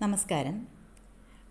നമസ്കാരം.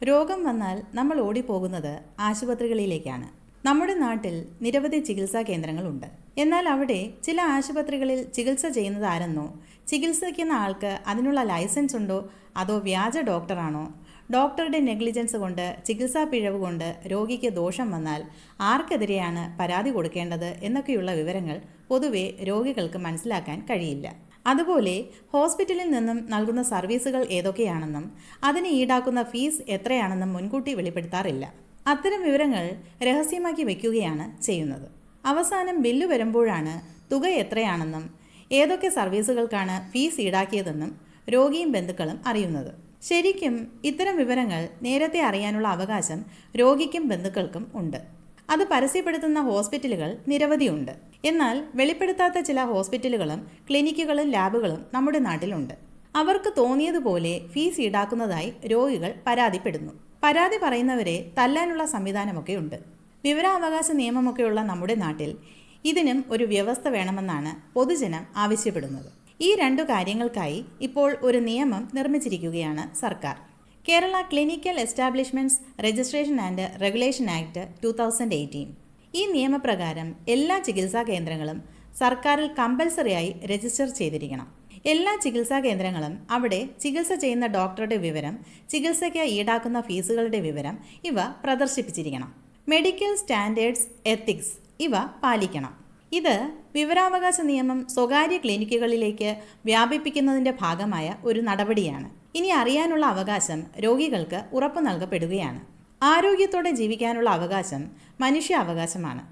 രോഗം വന്നാൽ നമ്മൾ ഓടിപ്പോകുന്നത് ആശുപത്രികളിലേക്കാണ്. നമ്മുടെ നാട്ടിൽ നിരവധി ചികിത്സാ കേന്ദ്രങ്ങളുണ്ട്. എന്നാൽ അവിടെ ചില ആശുപത്രികളിൽ ചികിത്സ ചെയ്യുന്നതാരെന്നോ ചികിത്സിക്കുന്ന ആൾക്ക് അതിനുള്ള ലൈസൻസ് ഉണ്ടോ അതോ വ്യാജ ഡോക്ടറാണോ ഡോക്ടറുടെ നെഗ്ലിജൻസ് കൊണ്ട് ചികിത്സാ പിഴവ് കൊണ്ട് രോഗിക്ക് ദോഷം വന്നാൽ ആർക്കെതിരെയാണ് പരാതി കൊടുക്കേണ്ടത് എന്നൊക്കെയുള്ള വിവരങ്ങൾ പൊതുവെ രോഗികൾക്ക് മനസ്സിലാക്കാൻ കഴിയില്ല. അതുപോലെ ഹോസ്പിറ്റലിൽ നിന്നും നൽകുന്ന സർവീസുകൾ ഏതൊക്കെയാണെന്നും അതിന് ഈടാക്കുന്ന ഫീസ് എത്രയാണെന്നും മുൻകൂട്ടി വെളിപ്പെടുത്താറില്ല. അത്തരം വിവരങ്ങൾ രഹസ്യമാക്കി വയ്ക്കുകയാണ് ചെയ്യുന്നത്. അവസാനം ബില്ല് വരുമ്പോഴാണ് തുക എത്രയാണെന്നും ഏതൊക്കെ സർവീസുകൾക്കാണ് ഫീസ് ഈടാക്കിയതെന്നും രോഗിയും ബന്ധുക്കളും അറിയുന്നത്. ശരിക്കും ഇത്തരം വിവരങ്ങൾ നേരത്തെ അറിയാനുള്ള അവകാശം രോഗിക്കും ബന്ധുക്കൾക്കും ഉണ്ട്. അത് പരസ്യപ്പെടുത്തുന്ന ഹോസ്പിറ്റലുകൾ നിരവധിയുണ്ട്. എന്നാൽ വെളിപ്പെടുത്താത്ത ചില ഹോസ്പിറ്റലുകളും ക്ലിനിക്കുകളും ലാബുകളും നമ്മുടെ നാട്ടിലുണ്ട്. അവർക്ക് തോന്നിയതുപോലെ ഫീസ് ഈടാക്കുന്നതായി രോഗികൾ പരാതിപ്പെടുന്നു. പരാതി പറയുന്നവരെ തല്ലാനുള്ള സംവിധാനമൊക്കെ ഉണ്ട്. വിവരാവകാശ നിയമമൊക്കെയുള്ള നമ്മുടെ നാട്ടിൽ ഇതിനും ഒരു വ്യവസ്ഥ വേണമെന്നാണ് പൊതുജനം ആവശ്യപ്പെടുന്നത്. ഈ രണ്ടു കാര്യങ്ങൾക്കായി ഇപ്പോൾ ഒരു നിയമം നിർമ്മിച്ചിരിക്കുകയാണ് സർക്കാർ. Kerala clinical establishments registration and regulation act two thousand eighteen ഈ നിയമപ്രകാരം എല്ലാ ചികിത്സാ കേന്ദ്രങ്ങളും സർക്കാരിൽ കമ്പൽസറിയായി രജിസ്റ്റർ ചെയ്തിരിക്കണം. എല്ലാ ചികിത്സാ കേന്ദ്രങ്ങളും അവിടെ ചികിത്സ ചെയ്യുന്ന ഡോക്ടറുടെ വിവരം ചികിത്സയ്ക്ക് ഈടാക്കുന്ന ഫീസുകളുടെ വിവരം ഇവ പ്രദർശിപ്പിച്ചിരിക്കണം. മെഡിക്കൽ സ്റ്റാൻഡേർഡ്സ് എത്തിക്സ് ഇവ പാലിക്കണം. ഇത് വിവരാവകാശ നിയമം സ്വകാര്യ ക്ലിനിക്കുകളിലേക്ക് വ്യാപിപ്പിക്കുന്നതിന്റെ ഭാഗമായ ഒരു നടപടിയാണ്. ഇനി അറിയാനുള്ള അവകാശം രോഗികൾക്ക് ഉറപ്പ് നൽകപ്പെടുകയാണ്. ആരോഗ്യത്തോടെ ജീവിക്കാനുള്ള അവകാശം മനുഷ്യാവകാശമാണ്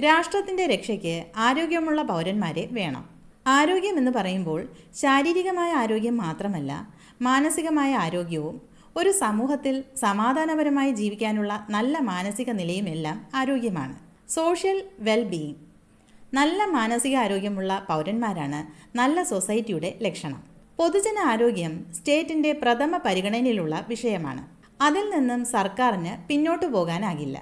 രാഷ്ട്രത്തിന്റെ രക്ഷയ്ക്ക് ആരോഗ്യമുള്ള പൗരന്മാരെ വേണം. ആരോഗ്യം എന്ന് പറയുമ്പോൾ ശാരീരികമായ ആരോഗ്യം മാത്രമല്ല മാനസികമായ ആരോഗ്യവും ഒരു സമൂഹത്തിൽ സമാധാനപരമായി ജീവിക്കാനുള്ള നല്ല മാനസിക നിലയുമെല്ലാം ആരോഗ്യമാണ്. Social wellbeing. നല്ല മാനസിക ആരോഗ്യമുള്ള പൗരന്മാരാണ് നല്ല സൊസൈറ്റിയുടെ ലക്ഷണം. പൊതുജന ആരോഗ്യം സ്റ്റേറ്റിന്റെ പ്രഥമ പരിഗണനയിലുള്ള വിഷയമാണ്. അതിൽ നിന്നും സർക്കാരിന് പിന്നോട്ടു പോകാനാകില്ല.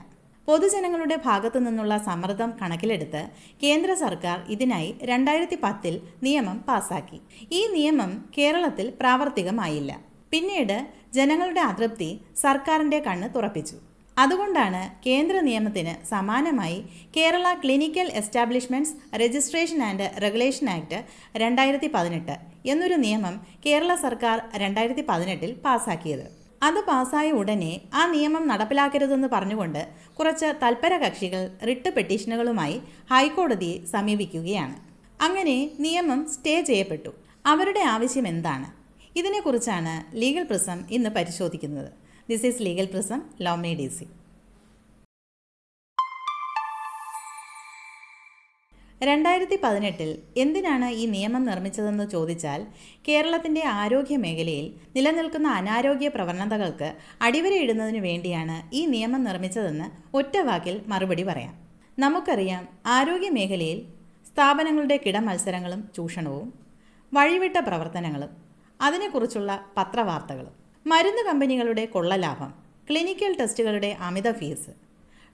പൊതുജനങ്ങളുടെ ഭാഗത്തു നിന്നുള്ള സമ്മർദ്ദം കണക്കിലെടുത്ത് കേന്ദ്ര സർക്കാർ ഇതിനായി രണ്ടായിരത്തി പത്തിൽ നിയമം പാസാക്കി. ഈ നിയമം കേരളത്തിൽ പ്രാവർത്തികമായില്ല. പിന്നീട് ജനങ്ങളുടെ അതൃപ്തി സർക്കാരിന്റെ കണ്ണ് തുറപ്പിച്ചു. അതുകൊണ്ടാണ് കേന്ദ്ര നിയമത്തിന് സമാനമായി Kerala clinical establishments registration and regulation act രണ്ടായിരത്തി പതിനെട്ട് എന്നൊരു നിയമം കേരള സർക്കാർ രണ്ടായിരത്തി പതിനെട്ടിൽ പാസാക്കിയത്. അത് പാസ്സായ ഉടനെ ആ നിയമം നടപ്പിലാക്കരുതെന്ന് പറഞ്ഞുകൊണ്ട് കുറച്ച് തൽപര കക്ഷികൾ റിട്ട് പെറ്റീഷനുകളുമായി ഹൈക്കോടതിയെ സമീപിക്കുകയാണ്. അങ്ങനെ നിയമം സ്റ്റേ ചെയ്യപ്പെട്ടു. അവരുടെ ആവശ്യം എന്താണ്? ഇതിനെക്കുറിച്ചാണ് ലീഗൽ പ്രിസം ഇന്ന് പരിശോധിക്കുന്നത്. ദിസ് ഈസ് ലീഗൽ പ്രിസം ലോമി ഡി സി രണ്ടായിരത്തി പതിനെട്ടിൽ എന്തിനാണ് ഈ നിയമം നിർമ്മിച്ചതെന്ന് ചോദിച്ചാൽ കേരളത്തിന്റെ ആരോഗ്യ മേഖലയിൽ നിലനിൽക്കുന്ന അനാരോഗ്യ പ്രവണതകൾക്ക് അടിവരയിടുന്നതിനു വേണ്ടിയാണ് ഈ നിയമം നിർമ്മിച്ചതെന്ന് ഒറ്റ വാക്കിൽ മറുപടി പറയാം. നമുക്കറിയാം ആരോഗ്യ മേഖലയിൽ സ്ഥാപനങ്ങളുടെ കിടമത്സരങ്ങളും ചൂഷണവും വഴിവിട്ട പ്രവർത്തനങ്ങളും അതിനെക്കുറിച്ചുള്ള പത്രവാർത്തകളും. മരുന്ന് കമ്പനികളുടെ കൊള്ളലാഭം ക്ലിനിക്കൽ ടെസ്റ്റുകളുടെ അമിത ഫീസ്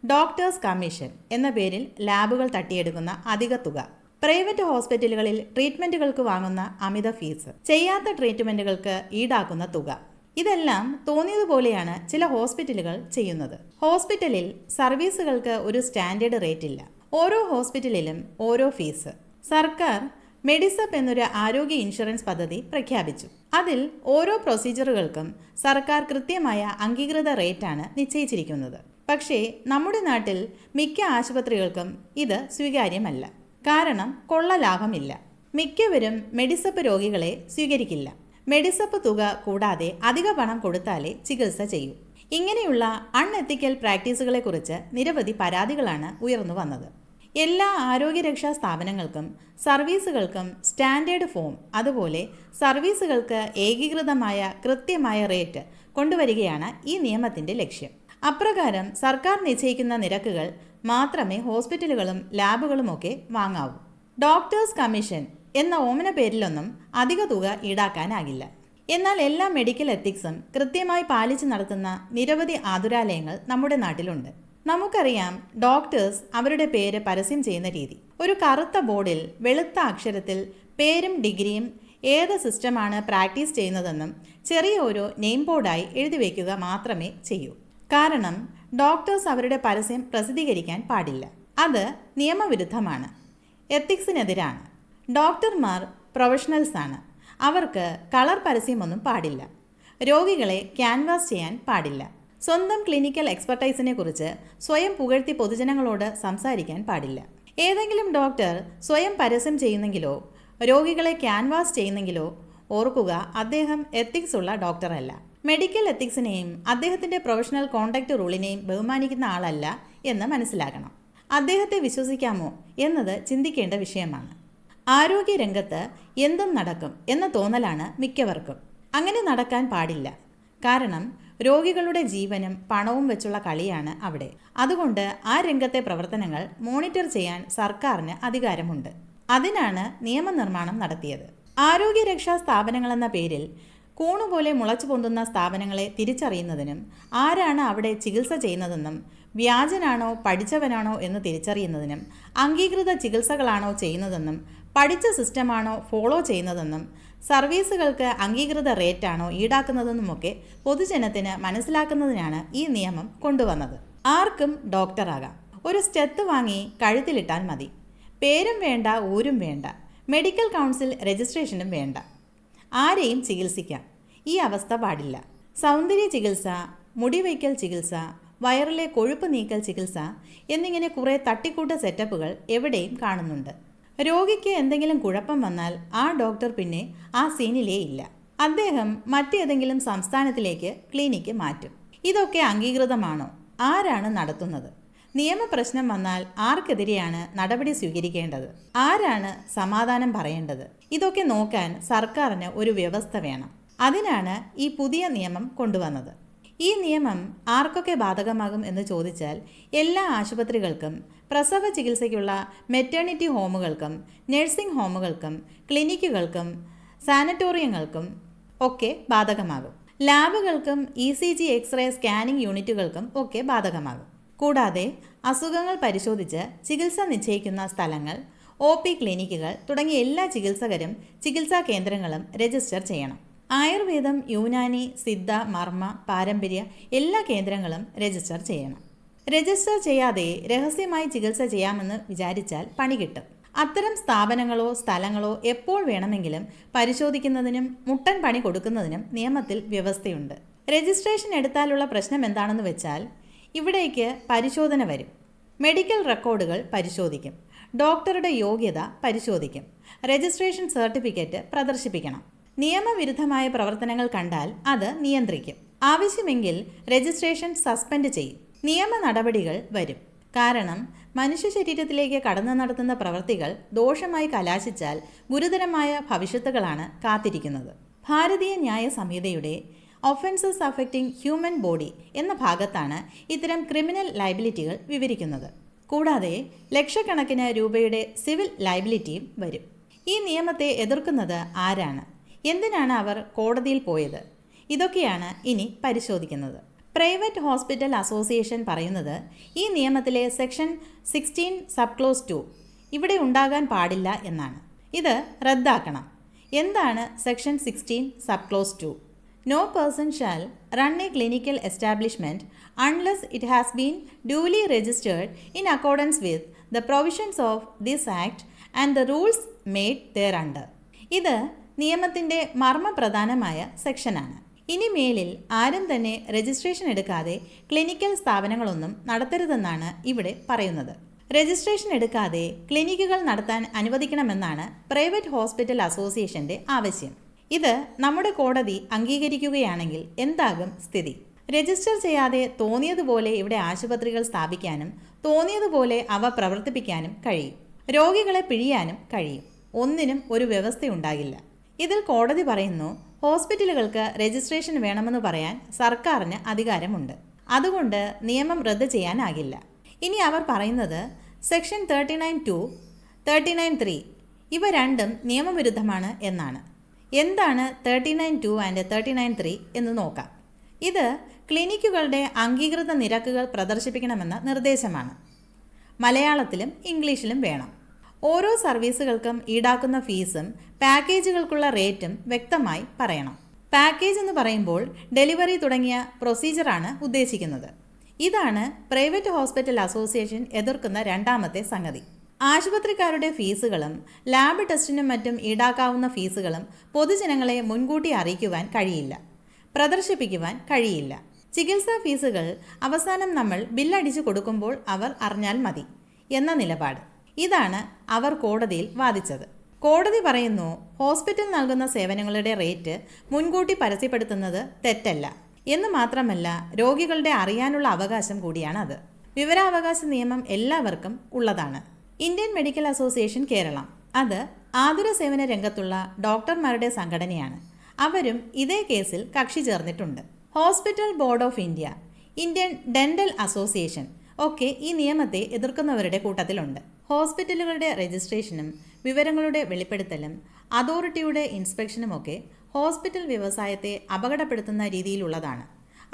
ഡോക്ടേഴ്സ് കമ്മീഷൻ എന്ന പേരിൽ ലാബുകൾ തട്ടിയെടുക്കുന്ന അധിക തുക പ്രൈവറ്റ് ഹോസ്പിറ്റലുകളിൽ ട്രീറ്റ്മെന്റുകൾക്ക് വാങ്ങുന്ന അമിത ഫീസ് ചെയ്യാത്ത ട്രീറ്റ്മെന്റുകൾക്ക് ഈടാക്കുന്ന തുക. ഇതെല്ലാം തോന്നിയതുപോലെയാണ് ചില ഹോസ്പിറ്റലുകൾ ചെയ്യുന്നത്. ഹോസ്പിറ്റലിൽ സർവീസുകൾക്ക് ഒരു സ്റ്റാൻഡേർഡ് റേറ്റ് ഇല്ല. ഓരോ ഹോസ്പിറ്റലിലും ഓരോ ഫീസ് സർക്കാർ മെഡിസപ്പ് എന്നൊരു ആരോഗ്യ ഇൻഷുറൻസ് പദ്ധതി പ്രഖ്യാപിച്ചു. അതിൽ ഓരോ പ്രൊസീജിയറുകൾക്കും സർക്കാർ കൃത്യമായ അംഗീകൃത റേറ്റാണ് നിശ്ചയിച്ചിരിക്കുന്നത്. പക്ഷേ നമ്മുടെ നാട്ടിൽ മിക്ക ആശുപത്രികൾക്കും ഇത് സ്വീകാര്യമല്ല. കാരണം കൊള്ള ലാഭമില്ല. മിക്കവരും മെഡിസപ്പ് രോഗികളെ സ്വീകരിക്കില്ല. മെഡിസപ്പ് തുക കൂടാതെ അധിക പണം കൊടുത്താലേ ചികിത്സ ചെയ്യൂ. ഇങ്ങനെയുള്ള അൺഎത്തിക്കൽ പ്രാക്ടീസുകളെക്കുറിച്ച് നിരവധി പരാതികളാണ് ഉയർന്നു വന്നത്. എല്ലാ ആരോഗ്യരക്ഷാ സ്ഥാപനങ്ങൾക്കും സർവീസുകൾക്കും സ്റ്റാൻഡേർഡ് ഫോം അതുപോലെ സർവീസുകൾക്ക് ഏകീകൃതമായ കൃത്യമായ റേറ്റ് കൊണ്ടുവരികയാണ് ഈ നിയമത്തിന്റെ ലക്ഷ്യം. അപ്രകാരം സർക്കാർ നിശ്ചയിക്കുന്ന നിരക്കുകൾ മാത്രമേ ഹോസ്പിറ്റലുകളും ലാബുകളുമൊക്കെ വാങ്ങാവൂ. ഡോക്ടേഴ്സ് കമ്മീഷൻ എന്ന ഓമന പേരിലൊന്നും അധിക തുക ഈടാക്കാനാകില്ല. എന്നാൽ എല്ലാ മെഡിക്കൽ എത്തിക്സും കൃത്യമായി പാലിച്ചു നടത്തുന്ന നിരവധി ആതുരാലയങ്ങൾ നമ്മുടെ നാട്ടിലുണ്ട്. നമുക്കറിയാം ഡോക്ടേഴ്സ് അവരുടെ പേര് പരസ്യം ചെയ്യുന്ന രീതി. ഒരു കറുത്ത ബോർഡിൽ വെളുത്ത അക്ഷരത്തിൽ പേരും ഡിഗ്രിയും ഏത് സിസ്റ്റമാണ് പ്രാക്ടീസ് ചെയ്യുന്നതെന്നും ചെറിയ ഒരു നെയിം ബോർഡായി എഴുതി വയ്ക്കുക മാത്രമേ ചെയ്യൂ. കാരണം ഡോക്ടേഴ്സ് അവരുടെ പരസ്യം പ്രസിദ്ധീകരിക്കാൻ പാടില്ല. അത് നിയമവിരുദ്ധമാണ്. എത്തിക്സിനെതിരാണ്. ഡോക്ടർമാർ പ്രൊഫഷണൽസ് ആണ്. അവർക്ക് കളർ പരസ്യമൊന്നും പാടില്ല. രോഗികളെ ക്യാൻവാസ് ചെയ്യാൻ പാടില്ല. സ്വന്തം ക്ലിനിക്കൽ എക്സ്പെർട്ടൈസിനെ കുറിച്ച് സ്വയം പുകഴ്ത്തി പൊതുജനങ്ങളോട് സംസാരിക്കാൻ പാടില്ല. ഏതെങ്കിലും ഡോക്ടർ സ്വയം പരസ്യം ചെയ്യുന്നെങ്കിലോ രോഗികളെ ക്യാൻവാസ് ചെയ്യുന്നെങ്കിലോ ഓർക്കുക അദ്ദേഹം എത്തിക്സ് ഉള്ള ഡോക്ടറല്ല. മെഡിക്കൽ എത്തിക്സിനെയും അദ്ദേഹത്തിന്റെ പ്രൊഫഷണൽ കോണ്ടാക്ട് റൂളിനെയും ബഹുമാനിക്കുന്ന ആളല്ല എന്ന് മനസ്സിലാക്കണം. അദ്ദേഹത്തെ വിശ്വസിക്കാമോ എന്നത് ചിന്തിക്കേണ്ട വിഷയമാണ്. ആരോഗ്യ ആരോഗ്യരംഗത്ത് എന്തും നടക്കും എന്ന തോന്നലാണ് മിക്കവർക്കും. അങ്ങനെ നടക്കാൻ പാടില്ല. കാരണം രോഗികളുടെ ജീവനും പണവും വെച്ചുള്ള കളിയാണ് അവിടെ. അതുകൊണ്ട് ആ രംഗത്തെ പ്രവർത്തനങ്ങൾ മോണിറ്റർ ചെയ്യാൻ സർക്കാരിന് അധികാരമുണ്ട്. അതിനാണ് നിയമനിർമ്മാണം നടത്തിയത്. ആരോഗ്യരക്ഷാ സ്ഥാപനങ്ങളെന്ന പേരിൽ കൂണുപോലെ മുളച്ചു പൊന്തുന്ന സ്ഥാപനങ്ങളെ തിരിച്ചറിയുന്നതിനും ആരാണ് അവിടെ ചികിത്സ ചെയ്യുന്നതെന്നും വ്യാജനാണോ പഠിച്ചവനാണോ എന്ന് തിരിച്ചറിയുന്നതിനും അംഗീകൃത ചികിത്സകളാണോ ചെയ്യുന്നതെന്നും പഠിച്ച സിസ്റ്റമാണോ ഫോളോ ചെയ്യുന്നതെന്നും സർവീസുകൾക്ക് അംഗീകൃത റേറ്റാണോ ഈടാക്കുന്നതെന്നുമൊക്കെ പൊതുജനത്തിന് മനസ്സിലാക്കുന്നതിനാണ് ഈ നിയമം കൊണ്ടുവന്നത്. ആർക്കും ഡോക്ടറാകാം. ഒരു സ്റ്റെത്ത് വാങ്ങി കഴുത്തിലിട്ടാൽ മതി. പേരും വേണ്ട ഊരും വേണ്ട. മെഡിക്കൽ കൗൺസിൽ രജിസ്ട്രേഷനും വേണ്ട. ആരെയും ചികിത്സിക്കാം. ഈ അവസ്ഥ പാടില്ല. സൗന്ദര്യ ചികിത്സ മുടിവയ്ക്കൽ ചികിത്സ വയറിലെ കൊഴുപ്പ് നീക്കൽ ചികിത്സ എന്നിങ്ങനെ കുറേ തട്ടിക്കൂട്ട സെറ്റപ്പുകൾ എവിടെയും കാണുന്നുണ്ട്. രോഗിക്ക് എന്തെങ്കിലും കുഴപ്പം വന്നാൽ ആ ഡോക്ടർ പിന്നെ ആ സീനിലേ ഇല്ല. അദ്ദേഹം മറ്റേതെങ്കിലും സംസ്ഥാനത്തിലേക്ക് ക്ലിനിക്ക് മാറ്റും. ഇതൊക്കെ അംഗീകൃതമാണോ? ആരാണ് നടത്തുന്നത്? നിയമപ്രശ്നം വന്നാൽ ആർക്കെതിരെയാണ് നടപടി സ്വീകരിക്കേണ്ടത്? ആരാണ് സമാധാനം പറയേണ്ടത്? ഇതൊക്കെ നോക്കാൻ സർക്കാരിന് ഒരു വ്യവസ്ഥ വേണം. അതിനാണ് ഈ പുതിയ നിയമം കൊണ്ടുവന്നത്. ഈ നിയമം ആർക്കൊക്കെ ബാധകമാകും എന്ന് ചോദിച്ചാൽ എല്ലാ ആശുപത്രികൾക്കും പ്രസവ ചികിത്സയ്ക്കുള്ള മെറ്റേണിറ്റി ഹോമുകൾക്കും നഴ്സിംഗ് ഹോമുകൾക്കും ക്ലിനിക്കുകൾക്കും സാനറ്റോറിയങ്ങൾക്കും ഒക്കെ ബാധകമാകും. ലാബുകൾക്കും E C G x-ray scanning യൂണിറ്റുകൾക്കും ഒക്കെ ബാധകമാകും. കൂടാതെ അസുഖങ്ങൾ പരിശോധിച്ച് ചികിത്സ നിശ്ചയിക്കുന്ന സ്ഥലങ്ങൾ ഒ പി ക്ലിനിക്കുകൾ തുടങ്ങിയ എല്ലാ ചികിത്സകരും ചികിത്സാ കേന്ദ്രങ്ങളും രജിസ്റ്റർ ചെയ്യണം. ആയുർവേദം യൂനാനി സിദ്ധ മർമ്മ പാരമ്പര്യ എല്ലാ കേന്ദ്രങ്ങളും രജിസ്റ്റർ ചെയ്യണം. രജിസ്റ്റർ ചെയ്യാതെ രഹസ്യമായി ചികിത്സ ചെയ്യാമെന്ന് വിചാരിച്ചാൽ പണി കിട്ടും. അത്തരം സ്ഥാപനങ്ങളോ സ്ഥലങ്ങളോ എപ്പോൾ വേണമെങ്കിലും പരിശോധിക്കുന്നതിനും മുട്ടൻ പണി കൊടുക്കുന്നതിനും നിയമത്തിൽ വ്യവസ്ഥയുണ്ട്. രജിസ്ട്രേഷൻ എടുത്താലുള്ള പ്രശ്നം എന്താണെന്ന് വെച്ചാൽ ഇവിടേക്ക് പരിശോധന വരും. മെഡിക്കൽ റെക്കോർഡുകൾ പരിശോധിക്കും. ഡോക്ടറുടെ യോഗ്യത പരിശോധിക്കും. രജിസ്ട്രേഷൻ സർട്ടിഫിക്കറ്റ് പ്രദർശിപ്പിക്കണം. നിയമവിരുദ്ധമായ പ്രവർത്തനങ്ങൾ കണ്ടാൽ അത് നിയന്ത്രിക്കും. ആവശ്യമെങ്കിൽ രജിസ്ട്രേഷൻ സസ്പെൻഡ് ചെയ്യും. നിയമ നടപടികൾ വരും. കാരണം മനുഷ്യ ശരീരത്തിലേക്ക് കടന്നു നടത്തുന്ന പ്രവൃത്തികൾ ദോഷമായി കലാശിച്ചാൽ ഗുരുതരമായ ഭവിഷ്യത്തുകളാണ് കാത്തിരിക്കുന്നത്. ഭാരതീയ ന്യായ സംഹിതയുടെ ഒഫൻസസ് അഫക്റ്റിംഗ് ഹ്യൂമൻ ബോഡി എന്ന ഭാഗത്താണ് ഇത്തരം ക്രിമിനൽ ലൈബിലിറ്റികൾ വിവരിക്കുന്നത്. കൂടാതെ ലക്ഷക്കണക്കിന് രൂപയുടെ സിവിൽ ലൈബിലിറ്റിയും വരും. ഈ നിയമത്തെ എതിർക്കുന്നത് ആരാണ്? എന്തിനാണ് അവർ കോടതിയിൽ പോയത്? ഇതൊക്കെയാണ് ഇനി പരിശോധിക്കുന്നത്. പ്രൈവറ്റ് ഹോസ്പിറ്റൽ അസോസിയേഷൻ പറയുന്നത് ഈ നിയമത്തിലെ section sixteen sub clause two ഇവിടെ ഉണ്ടാകാൻ പാടില്ല എന്നാണ്. ഇത് റദ്ദാക്കണം. എന്താണ് section sixteen sub clause two? No person shall run a clinical establishment unless it has been duly registered in accordance with the provisions of this act and the rules made thereunder. ഇത് നിയമത്തിന്റെ മർമ്മപ്രധാനമായ സെക്ഷനാണ്. ഇനി മേലിൽ ആരും തന്നെ registration എടുക്കാതെ clinical സ്ഥാപനങ്ങളൊന്നും നടത്തരുതെന്നാണ് ഇവിടെ പറയുന്നത്. രജിസ്ട്രേഷൻ എടുക്കാതെ ക്ലിനിക്കുകൾ നടത്താൻ അനുവദിക്കണമെന്നാണ് പ്രൈവറ്റ് ഹോസ്പിറ്റൽ അസോസിയേഷന്റെ ആവശ്യം. ഇത് നമ്മുടെ കോടതി അംഗീകരിക്കുകയാണെങ്കിൽ എന്താകും സ്ഥിതി? രജിസ്റ്റർ ചെയ്യാതെ തോന്നിയതുപോലെ ഇവിടെ ആശുപത്രികൾ സ്ഥാപിക്കാനും തോന്നിയതുപോലെ അവ പ്രവർത്തിപ്പിക്കാനും കഴിയും. രോഗികളെ പിഴിയാനും കഴിയും. ഒന്നിനും ഒരു വ്യവസ്ഥയുണ്ടാകില്ല. ഇതിൽ കോടതി പറയുന്നു ഹോസ്പിറ്റലുകൾക്ക് രജിസ്ട്രേഷൻ വേണമെന്ന് പറയാൻ സർക്കാരിന് അധികാരമുണ്ട്. അതുകൊണ്ട് നിയമം റദ്ദ് ചെയ്യാനാകില്ല. ഇനി അവർ പറയുന്നത് section thirty nine two thirty nine three ഇവ രണ്ടും നിയമവിരുദ്ധമാണ് എന്നാണ്. എന്താണ് thirty nine two and thirty nine three എന്ന് നോക്കാം. ഇത് ക്ലിനിക്കുകളുടെ അംഗീകൃത നിരക്കുകൾ പ്രദർശിപ്പിക്കണമെന്ന നിർദ്ദേശമാണ്. മലയാളത്തിലും ഇംഗ്ലീഷിലും വേണം. ഓരോ സർവീസുകൾക്കും ഈടാക്കുന്ന ഫീസും പാക്കേജുകൾക്കുള്ള റേറ്റും വ്യക്തമായി പറയണം. പാക്കേജ് എന്ന് പറയുമ്പോൾ ഡെലിവറി തുടങ്ങിയ പ്രൊസീജിയറാണ് ഉദ്ദേശിക്കുന്നത്. ഇതാണ് പ്രൈവറ്റ് ഹോസ്പിറ്റൽ അസോസിയേഷൻ എതിർക്കുന്ന രണ്ടാമത്തെ സംഗതി. ആശുപത്രിക്കാരുടെ ഫീസുകളും ലാബ് ടെസ്റ്റിനും മറ്റും ഈടാക്കാവുന്ന ഫീസുകളും പൊതുജനങ്ങളെ മുൻകൂട്ടി അറിയിക്കുവാൻ കഴിയില്ല. പ്രദർശിപ്പിക്കുവാൻ കഴിയില്ല. ചികിത്സാ ഫീസുകൾ അവസാനം നമ്മൾ ബില്ലടിച്ചു കൊടുക്കുമ്പോൾ അവർ അറിഞ്ഞാൽ മതി എന്ന നിലപാട്. ഇതാണ് അവർ കോടതിയിൽ വാദിച്ചത്. കോടതി പറയുന്നു ഹോസ്പിറ്റൽ നൽകുന്ന സേവനങ്ങളുടെ റേറ്റ് മുൻകൂട്ടി പരസ്യപ്പെടുത്തുന്നത് തെറ്റല്ല. എന്ന് മാത്രമല്ല രോഗികളുടെ അറിയാനുള്ള അവകാശം കൂടിയാണ് അത് വിവരാവകാശ നിയമം എല്ലാവർക്കും ഉള്ളതാണ്. Indian medical association Keralam. അത് ആതുര സേവന രംഗത്തുള്ള ഡോക്ടർമാരുടെ സംഘടനയാണ്. അവരും ഇതേ കേസിൽ കക്ഷി ചേർന്നിട്ടുണ്ട്. Hospital board of India Indian dental association ഒക്കെ ഈ നിയമത്തെ എതിർക്കുന്നവരുടെ കൂട്ടത്തിലുണ്ട്. ഹോസ്പിറ്റലുകളുടെ രജിസ്ട്രേഷനും വിവരങ്ങളുടെ വെളിപ്പെടുത്തലും അതോറിറ്റിയുടെ ഇൻസ്പെക്ഷനുമൊക്കെ ഹോസ്പിറ്റൽ വ്യവസായത്തെ അപകടപ്പെടുത്തുന്ന രീതിയിലുള്ളതാണ്.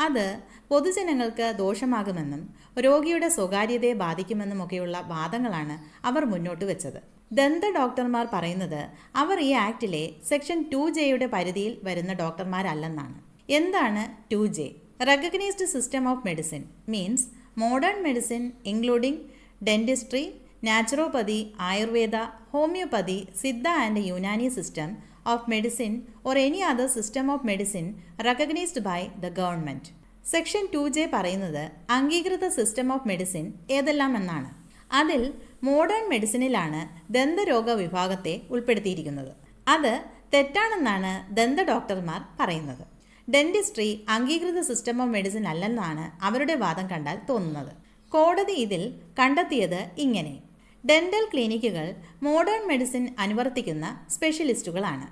അത് പൊതുജനങ്ങൾക്ക് ദോഷമാകുമെന്നും രോഗിയുടെ സ്വകാര്യതയെ ബാധിക്കുമെന്നുമൊക്കെയുള്ള വാദങ്ങളാണ് അവർ മുന്നോട്ട് വെച്ചത്. ദന്ത ഡോക്ടർമാർ പറയുന്നത് അവർ ഈ ആക്ടിലെ സെക്ഷൻ ടു ജെയുടെ പരിധിയിൽ വരുന്ന ഡോക്ടർമാരല്ലെന്നാണ്. എന്താണ് two J? Recognised system of medicine means modern medicine including dentistry naturopathy Ayurveda homeopathy Siddha and Unani system of medicine or any other system of medicine recognised by the government section two J പറയുന്നത് അംഗീകൃത system of medicine ഏതെല്ലാം എന്നാണ്. അതിൽ modern മെഡിസിനിലാണ് ദന്തരോഗ വിഭാഗത്തെ ഉൾപ്പെടുത്തിയിരിക്കുന്നത്. അത് തെറ്റാണെന്നാണ് ദന്ത ഡോക്ടർമാർ പറയുന്നത്. ഡെന്റിസ്ട്രി അംഗീകൃത സിസ്റ്റം ഓഫ് മെഡിസിൻ അല്ലെന്നാണ് അവരുടെ വാദം കണ്ടാൽ തോന്നുന്നത്. കോടതി ഇതിൽ കണ്ടെത്തിയത് ഇങ്ങനെ. ഡെന്റൽ ക്ലിനിക്കുകൾ മോഡേൺ മെഡിസിൻ അനുവർത്തിക്കുന്ന സ്പെഷ്യലിസ്റ്റുകളാണ്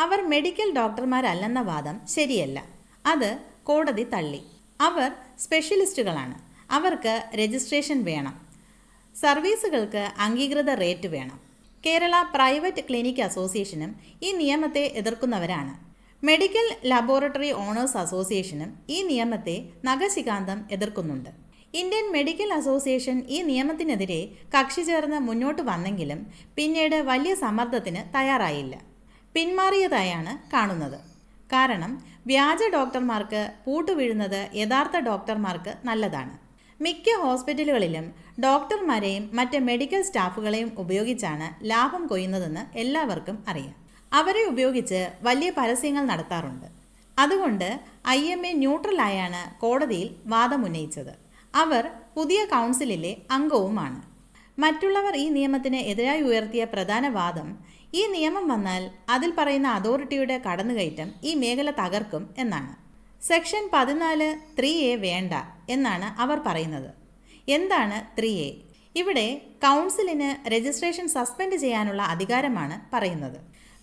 അവർ മെഡിക്കൽ ഡോക്ടർമാരല്ലെന്ന വാദം ശരിയല്ല. അത് കോടതി തള്ളി. അവർ സ്പെഷ്യലിസ്റ്റുകളാണ് അവർക്ക് രജിസ്ട്രേഷൻ വേണം. സർവീസുകൾക്ക് അംഗീകൃത റേറ്റ് വേണം. കേരള പ്രൈവറ്റ് ക്ലിനിക് അസോസിയേഷനും ഈ നിയമത്തെ എതിർക്കുന്നവരാണ്. മെഡിക്കൽ ലബോറട്ടറി ഓണേഴ്സ് അസോസിയേഷനും ഈ നിയമത്തെ നഖശികാന്തം എതിർക്കുന്നുണ്ട്. ഇന്ത്യൻ മെഡിക്കൽ അസോസിയേഷൻ ഈ നിയമത്തിനെതിരെ കക്ഷി ചേർന്ന് മുന്നോട്ട് വന്നെങ്കിലും പിന്നീട് വലിയ സമ്മർദ്ദത്തിന് തയ്യാറായില്ല. പിന്മാറിയതായാണ് കാണുന്നത്. കാരണം വ്യാജ ഡോക്ടർമാർക്ക് പൂട്ടുവീഴുന്നത് യഥാർത്ഥ ഡോക്ടർമാർക്ക് നല്ലതാണ്. മിക്ക ഹോസ്പിറ്റലുകളിലും ഡോക്ടർമാരെയും മറ്റ് മെഡിക്കൽ സ്റ്റാഫുകളെയും ഉപയോഗിച്ചാണ് ലാഭം കൊയ്യുന്നതെന്ന് എല്ലാവർക്കും അറിയാം. അവരെ ഉപയോഗിച്ച് വലിയ പരസ്യങ്ങൾ നടത്താറുണ്ട്. അതുകൊണ്ട് ഐ എം എ ന്യൂട്രലായാണ് കോടതിയിൽ വാദമുന്നയിച്ചത് അവർ പുതിയ കൗൺസിലിലെ അംഗവുമാണ്. മറ്റുള്ളവർ ഈ നിയമത്തിന് എതിരായി ഉയർത്തിയ പ്രധാന വാദം ഈ നിയമം വന്നാൽ അതിൽ പറയുന്ന അതോറിറ്റിയുടെ കടന്നുകയറ്റം ഈ മേഖല തകർക്കും എന്നാണ്. സെക്ഷൻ പതിനാല് ത്രീ എ വേണ്ട എന്നാണ് അവർ പറയുന്നത്. എന്താണ് ത്രീ എ? ഇവിടെ കൗൺസിലിന് രജിസ്ട്രേഷൻ സസ്പെൻഡ് ചെയ്യാനുള്ള അധികാരമാണ് പറയുന്നത്.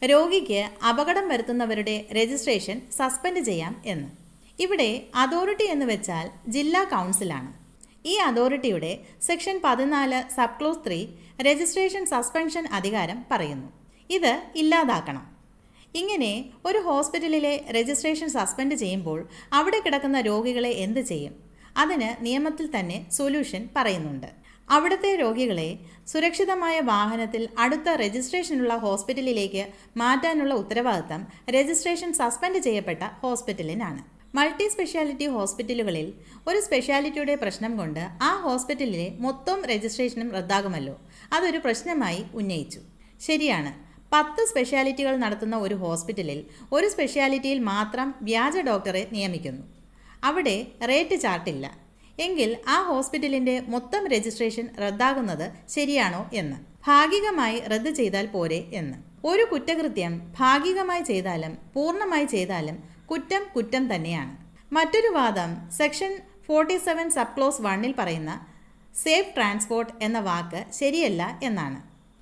രോഗിക്ക് അപകടം വരുത്തുന്നവരുടെ രജിസ്ട്രേഷൻ സസ്പെൻഡ് ചെയ്യാം എന്ന്. ഇവിടെ അതോറിറ്റി എന്ന് വെച്ചാൽ ജില്ലാ കൗൺസിലാണ്. ഈ അതോറിറ്റിയുടെ സെക്ഷൻ പതിനാല് sub clause three registration suspension അധികാരം പറയുന്നു. ഇത് ഇല്ലാതാക്കണം. ഇങ്ങനെ ഒരു ഹോസ്പിറ്റലിലെ രജിസ്ട്രേഷൻ സസ്പെൻഡ് ചെയ്യുമ്പോൾ അവിടെ കിടക്കുന്ന രോഗികളെ എന്ത് ചെയ്യും? അതിന് നിയമത്തിൽ തന്നെ സൊല്യൂഷൻ പറയുന്നുണ്ട്. അവിടുത്തെ രോഗികളെ സുരക്ഷിതമായ വാഹനത്തിൽ അടുത്ത രജിസ്ട്രേഷനുള്ള ഹോസ്പിറ്റലിലേക്ക് മാറ്റാനുള്ള ഉത്തരവാദിത്തം രജിസ്ട്രേഷൻ സസ്പെൻഡ് ചെയ്യപ്പെട്ട ഹോസ്പിറ്റലിനാണ്. മൾട്ടി സ്പെഷ്യാലിറ്റി ഹോസ്പിറ്റലുകളിൽ ഒരു സ്പെഷ്യാലിറ്റിയുടെ പ്രശ്നം കൊണ്ട് ആ ഹോസ്പിറ്റലിലെ മൊത്തം രജിസ്ട്രേഷനും റദ്ദാകുമല്ലോ. അതൊരു പ്രശ്നമായി ഉന്നയിച്ചു. ശരിയാണ്. പത്ത് സ്പെഷ്യാലിറ്റികൾ നടത്തുന്ന ഒരു ഹോസ്പിറ്റലിൽ ഒരു സ്പെഷ്യാലിറ്റിയിൽ മാത്രം വ്യാജ ഡോക്ടറെ നിയമിക്കുന്നു. അവിടെ റേറ്റ് ചാർട്ടില്ല. എങ്കിൽ ആ ഹോസ്പിറ്റലിന്റെ മൊത്തം രജിസ്ട്രേഷൻ റദ്ദാകുന്നത് ശരിയാണോ എന്ന്. ഭാഗികമായി റദ്ദ് ചെയ്താൽ പോരെ എന്ന്. ഒരു കുറ്റകൃത്യം ഭാഗികമായി ചെയ്താലും പൂർണമായി ചെയ്താലും കുറ്റം കുറ്റം തന്നെയാണ്. മറ്റൊരു വാദം section forty seven sub clause വണ്ണിൽ പറയുന്ന സേഫ് ട്രാൻസ്പോർട്ട് എന്ന വാക്ക് ശരിയല്ല എന്നാണ്.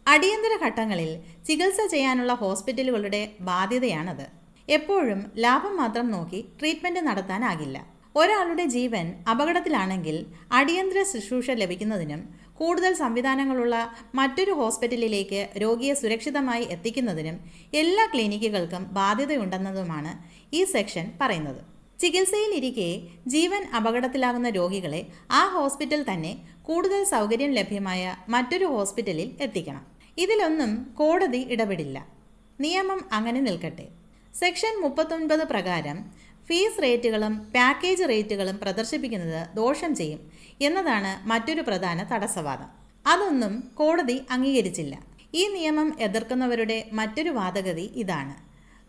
അടിയന്തര ഘട്ടങ്ങളിൽ ചികിത്സ ചെയ്യാനുള്ള ഹോസ്പിറ്റലുകളുടെ ബാധ്യതയാണത്. എപ്പോഴും ലാഭം മാത്രം നോക്കി ട്രീറ്റ്മെന്റ് നടത്താനാകില്ല. ഒരാളുടെ ജീവൻ അപകടത്തിലാണെങ്കിൽ അടിയന്തര ശുശ്രൂഷ ലഭിക്കുന്നതിനും കൂടുതൽ സംവിധാനങ്ങളുള്ള മറ്റൊരു ഹോസ്പിറ്റലിലേക്ക് രോഗിയെ സുരക്ഷിതമായി എത്തിക്കുന്നതിനും എല്ലാ ക്ലിനിക്കുകൾക്കും ബാധ്യതയുണ്ടെന്നതുമാണ് ഈ സെക്ഷൻ പറയുന്നത്. ചികിത്സയിലിരിക്കെ ജീവൻ അപകടത്തിലാകുന്ന രോഗികളെ ആ ഹോസ്പിറ്റൽ തന്നെ കൂടുതൽ സൗകര്യം ലഭ്യമായ മറ്റൊരു ഹോസ്പിറ്റലിൽ എത്തിക്കണം. ഇതിലൊന്നും കോടതി ഇടപെടില്ല. നിയമം അങ്ങനെ നിൽക്കട്ടെ. സെക്ഷൻ മുപ്പത്തൊൻപത് പ്രകാരം ഫീസ് റേറ്റുകളും പാക്കേജ് റേറ്റുകളും പ്രദർശിപ്പിക്കുന്നത് ദോഷം ചെയ്യും എന്നതാണ് മറ്റൊരു പ്രധാന തടസ്സവാദം. അതൊന്നും കോടതി അംഗീകരിച്ചില്ല. ഈ നിയമം എതിർക്കുന്നവരുടെ മറ്റൊരു വാദഗതി ഇതാണ്.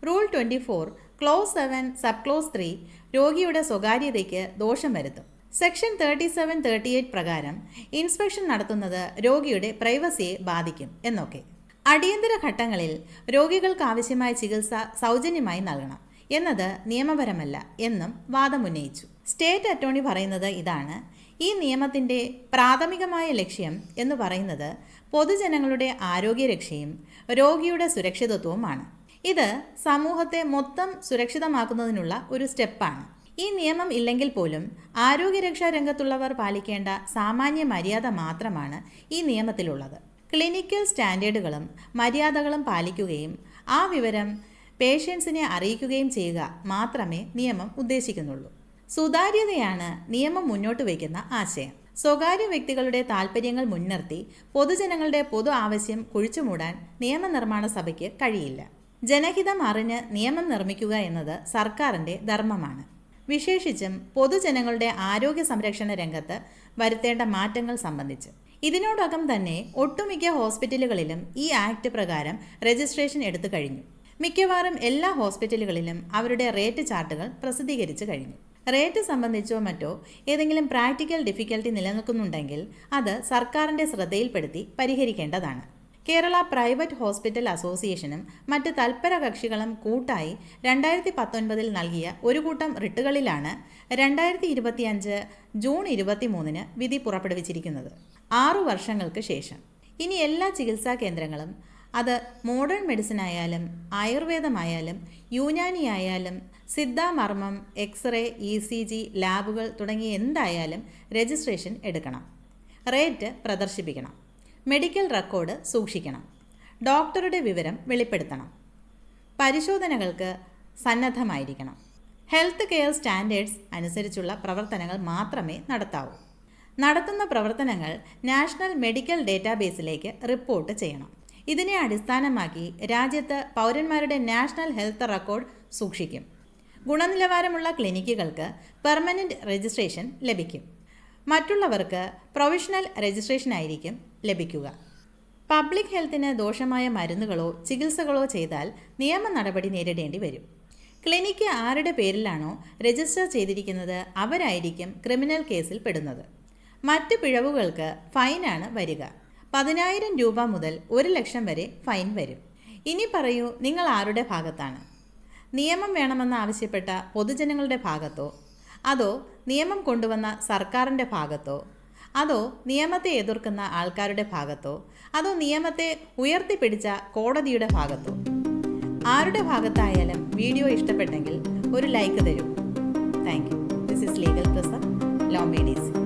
Rule twenty four clause seven sub clause three രോഗിയുടെ സ്വകാര്യതയ്ക്ക് ദോഷം വരുത്തും. Section thirty seven thirty eight പ്രകാരം ഇൻസ്പെക്ഷൻ നടത്തുന്നത് രോഗിയുടെ പ്രൈവസിയെ ബാധിക്കും എന്നൊക്കെ. അടിയന്തര ഘട്ടങ്ങളിൽ രോഗികൾക്ക് ആവശ്യമായ ചികിത്സ സൗജന്യമായി നൽകണം. എന്നത് നിയമപരമല്ല എന്നും വാദമുന്നയിച്ചു സ്റ്റേറ്റ് അറ്റോർണി പറയുന്നത് ഇതാണ്. ഈ നിയമത്തിന്റെ പ്രാഥമികമായ ലക്ഷ്യം എന്ന് പറയുന്നത് പൊതുജനങ്ങളുടെ ആരോഗ്യരക്ഷയും രോഗിയുടെ സുരക്ഷിതത്വവുമാണ്. ഇത് സമൂഹത്തെ മൊത്തം സുരക്ഷിതമാക്കുന്നതിനുള്ള ഒരു സ്റ്റെപ്പാണ്. ഈ നിയമം ഇല്ലെങ്കിൽ പോലും ആരോഗ്യരക്ഷാ രംഗത്തുള്ളവർ പാലിക്കേണ്ട സാമാന്യ മര്യാദ മാത്രമാണ് ഈ നിയമത്തിലുള്ളത്. ക്ലിനിക്കൽ സ്റ്റാൻഡേർഡുകളും മര്യാദകളും പാലിക്കുകയും ആ വിവരം പേഷ്യൻസിനെ അറിയിക്കുകയും ചെയ്യുക മാത്രമേ നിയമം ഉദ്ദേശിക്കുന്നുള്ളൂ. സുതാര്യതയാണ് നിയമം മുന്നോട്ട് വയ്ക്കുന്ന ആശയം. സ്വകാര്യ വ്യക്തികളുടെ താൽപ്പര്യങ്ങൾ മുൻനിർത്തി പൊതുജനങ്ങളുടെ പൊതു ആവശ്യം കുഴിച്ചുമൂടാൻ നിയമനിർമ്മാണ സഭയ്ക്ക് കഴിയില്ല. ജനഹിതം അറിഞ്ഞ് നിയമം നിർമ്മിക്കുക എന്നത് സർക്കാരിന്റെ ധർമ്മമാണ്. വിശേഷിച്ചും പൊതുജനങ്ങളുടെ ആരോഗ്യ സംരക്ഷണ രംഗത്ത് വരുത്തേണ്ട മാറ്റങ്ങൾ സംബന്ധിച്ച്. ഇതിനോടകം തന്നെ ഒട്ടുമിക്ക ഹോസ്പിറ്റലുകളിലും ഈ ആക്ട് പ്രകാരം രജിസ്ട്രേഷൻ എടുത്തു കഴിഞ്ഞു. മിക്കവാറും എല്ലാ ഹോസ്പിറ്റലുകളിലും അവരുടെ റേറ്റ് ചാർട്ടുകൾ പ്രസിദ്ധീകരിച്ചു കഴിഞ്ഞു. റേറ്റ് സംബന്ധിച്ചോ മറ്റോ ഏതെങ്കിലും പ്രാക്ടിക്കൽ ഡിഫിക്കൽട്ടി നിലനിൽക്കുന്നുണ്ടെങ്കിൽ അത് സർക്കാരിന്റെ ശ്രദ്ധയിൽപ്പെടുത്തി പരിഹരിക്കേണ്ടതാണ്. കേരള പ്രൈവറ്റ് ഹോസ്പിറ്റൽ അസോസിയേഷനും മറ്റ് തൽപര കക്ഷികളും കൂട്ടായി രണ്ടായിരത്തി പത്തൊൻപതിൽ നൽകിയ ഒരു കൂട്ടം റിട്ടുകളിലാണ് രണ്ടായിരത്തി ഇരുപത്തിയഞ്ച് ജൂൺ ഇരുപത്തി മൂന്നിന് വിധി പുറപ്പെടുവിച്ചിരിക്കുന്നത്. ആറു വർഷങ്ങൾക്ക് ശേഷം. ഇനി എല്ലാ ചികിത്സാ കേന്ദ്രങ്ങളും അത് മോഡേൺ മെഡിസിൻ ആയാലും ആയുർവേദമായാലും യൂനാനി ആയാലും സിദ്ധാമർമ്മം എക്സ്റേ ഇ സി ജി ലാബുകൾ തുടങ്ങിയ എന്തായാലും രജിസ്ട്രേഷൻ എടുക്കണം. റേറ്റ് പ്രദർശിപ്പിക്കണം. മെഡിക്കൽ റെക്കോർഡ് സൂക്ഷിക്കണം. ഡോക്ടറുടെ വിവരം വെളിപ്പെടുത്തണം. പരിശോധനകൾക്ക് സന്നദ്ധമായിരിക്കണം. ഹെൽത്ത് കെയർ സ്റ്റാൻഡേർഡ്സ് അനുസരിച്ചുള്ള പ്രവർത്തനങ്ങൾ മാത്രമേ നടത്താവൂ. നടത്തുന്ന പ്രവർത്തനങ്ങൾ നാഷണൽ മെഡിക്കൽ ഡേറ്റാബേസിലേക്ക് റിപ്പോർട്ട് ചെയ്യണം. ഇതിനെ അടിസ്ഥാനമാക്കി രാജ്യത്ത് പൗരന്മാരുടെ നാഷണൽ ഹെൽത്ത് റെക്കോർഡ് സൂക്ഷിക്കും. ഗുണനിലവാരമുള്ള ക്ലിനിക്കുകൾക്ക് പെർമനന്റ് രജിസ്ട്രേഷൻ ലഭിക്കും. മറ്റുള്ളവർക്ക് പ്രൊവിഷണൽ രജിസ്ട്രേഷൻ ആയിരിക്കും ലഭിക്കുക. പബ്ലിക് ഹെൽത്തിന് ദോഷമായ മരുന്നുകളോ ചികിത്സകളോ ചെയ്താൽ നിയമ നടപടി നേരിടേണ്ടി വരും. ക്ലിനിക്ക് ആരുടെ പേരിലാണോ രജിസ്റ്റർ ചെയ്തിരിക്കുന്നത് അവരായിരിക്കും ക്രിമിനൽ കേസിൽ പെടുന്നത്. മറ്റ് പിഴവുകൾക്ക് ഫൈനാണ് വരിക. പതിനായിരം രൂപ മുതൽ ഒരു ലക്ഷം വരെ ഫൈൻ വരും. ഇനി പറയൂ നിങ്ങൾ ആരുടെ ഭാഗത്താണ്? നിയമം വേണമെന്ന് ആവശ്യപ്പെട്ട പൊതുജനങ്ങളുടെ ഭാഗത്തോ? അതോ നിയമം കൊണ്ടുവന്ന സർക്കാരിന്റെ ഭാഗത്തോ? അതോ നിയമത്തെ എതിർക്കുന്ന ആൾക്കാരുടെ ഭാഗത്തോ? അതോ നിയമത്തെ ഉയർത്തിപ്പിടിച്ച കോടതിയുടെ ഭാഗത്തോ? ആരുടെ ഭാഗത്തായാലും വീഡിയോ ഇഷ്ടപ്പെട്ടെങ്കിൽ ഒരു ലൈക്ക് തരൂ. Thank you. This is legal prism law made easy